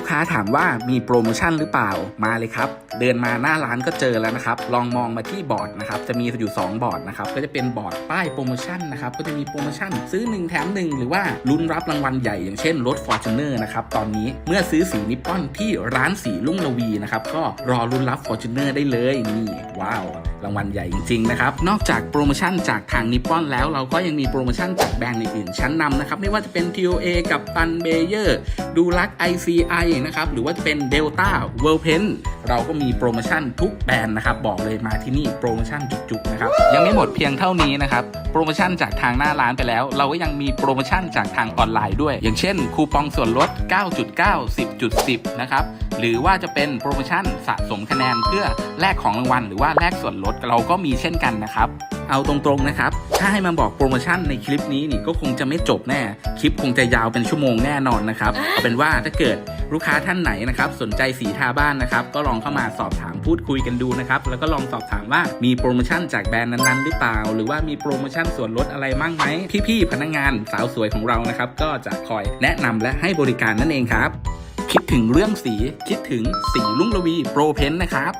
ลูกค้าถามว่ามีโปรโมชั่นหรือเปล่ามาเลยครับ เดินมาหน้าร้านก็เจอแล้วนะครับ ลองมองมาที่บอร์ดนะครับ จะมีอยู่ 2 บอร์ดนะครับ ก็จะเป็นบอร์ดป้ายโปรโมชั่นนะครับ ก็จะมีโปรโมชั่นซื้อ 1 แถม 1 หรือว่าลุ้นรับรางวัลใหญ่อย่างเช่นรถ f o r t u n e r นะครับ ตอนนี้เมื่อซื้อสีนิปปอนที่ร้านสีลุ่งละวีนะครับ ก็รอลุ้นรับ f o r t u n e r ได้เลยนี่ว้าวรางวัลใหญ่จริงๆนะครับ นอกจากโปรโมชั่นจากทางนิปปอนแล้วเราก็ยังมีโปรโมชั่นจากแบรนด์อื่นๆชั้นนำนะครับ ไม่ว่าจะเป็น TOA กับตันเบเยอร์ดูลัก ICI นะครับ หรือว่าจะเป็น Delta w o r l d p e n เราก็มีโปรโมชั่นทุกแบรนด์นะครับ บอกเลยมาที่นี่โปรโมชั่นจุกๆนะครับ ยังไม่หมดเพียงเท่านี้นะครับ โปรโมชั่นจากทางหน้าร้านไปแล้ว เราก็ยังมีโปรโมชั่นจากทางออนไลน์ด้วย อย่างเช่น คูปองส่วนลด 9.9 10.10 นะครับ หรือว่าจะเป็นโปรโมชั่นสะสมคะแนนเพื่อแลกของรางวัล หรือว่าแลกส่วนลดเราก็มีเช่นกันนะครับเอาตรงๆนะครับ ถ้าให้มาบอกโปรโมชั่นในคลิปนี้นี่ก็คงจะไม่จบแน่ คลิปคงจะยาวเป็นชั่วโมงแน่นอนนะครับ เอาเป็นว่าถ้าเกิดลูกค้าท่านไหนนะครับสนใจสีทาบ้านนะครับ ก็ลองเข้ามาสอบถามพูดคุยกันดูนะครับ แล้วก็ลองสอบถามว่ามีโปรโมชั่นจากแบรนด์นั้นๆ หรือเปล่า หรือว่ามีโปรโมชั่นส่วนลดอะไรมั่งไหมพี่ๆพนักงานสาวสวยของเรานะครับก็จะคอยแนะนำและให้บริการนั่นเองครับ คิดถึงเรื่องสีคิดถึงสีลุ่งระวีโปรเพนนะครับ